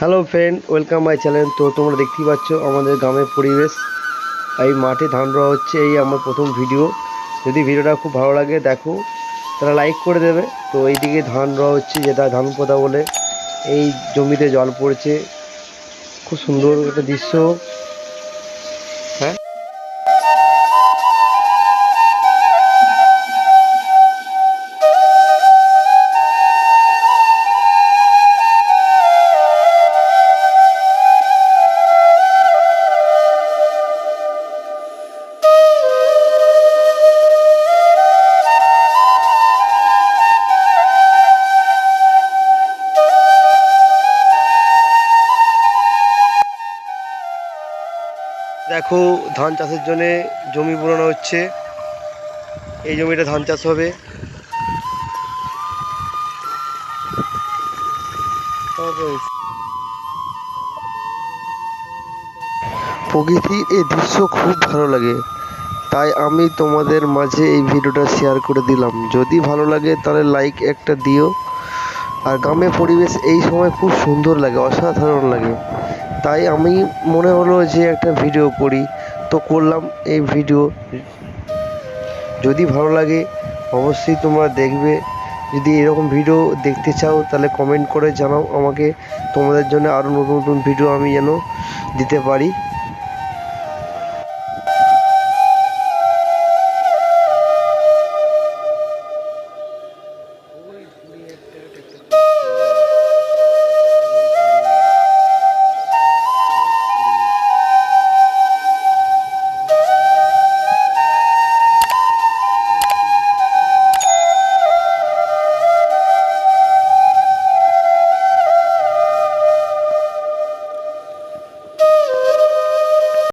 Hello friend welcome my channel তো তোমরা দেখতেই পাচ্ছ আমাদের গ্রামের পরিবেশ। এই মাঠে ধান রোয়া হচ্ছে, এই আমার প্রথম ভিডিও যদি ভিডিওটা খুব ভালো লাগে, দেখো তারা লাইক করে দেবে। তো এইদিকে ধান রোয়া হচ্ছে, যেটা ধান পোদা বলে। এই জমিতে জল পড়ছে। খুব সুন্দর একটা দৃশ্য। দেখো, ধান চাষের জন্য জমি বোনানো হচ্ছে। এই জমিটা ধান চাষ হবে। প্রকৃতির এই দৃশ্য খুব ভালো লাগে। তাই আমি তোমাদের মাঝে এই ভিডিওটা শেয়ার করে দিলাম। যদি ভালো লাগে, তাহলে লাইক একটা দিও। আর গ্রামের পরিবেশ এই সময় খুব সুন্দর লাগে, অসাধারণ লাগে। তাই আমি মনে হলো যে একটা ভিডিও করি তো করলাম এই ভিডিও যদি ভালো লাগে, অবশ্যই তোমরা দেখবে। যদি এরকম ভিডিও দেখতে চাও, তাহলে কমেন্ট করে জানাও আমাকে। তোমাদের জন্য আরও নতুন নতুন ভিডিও আমি যেন দিতে পারি।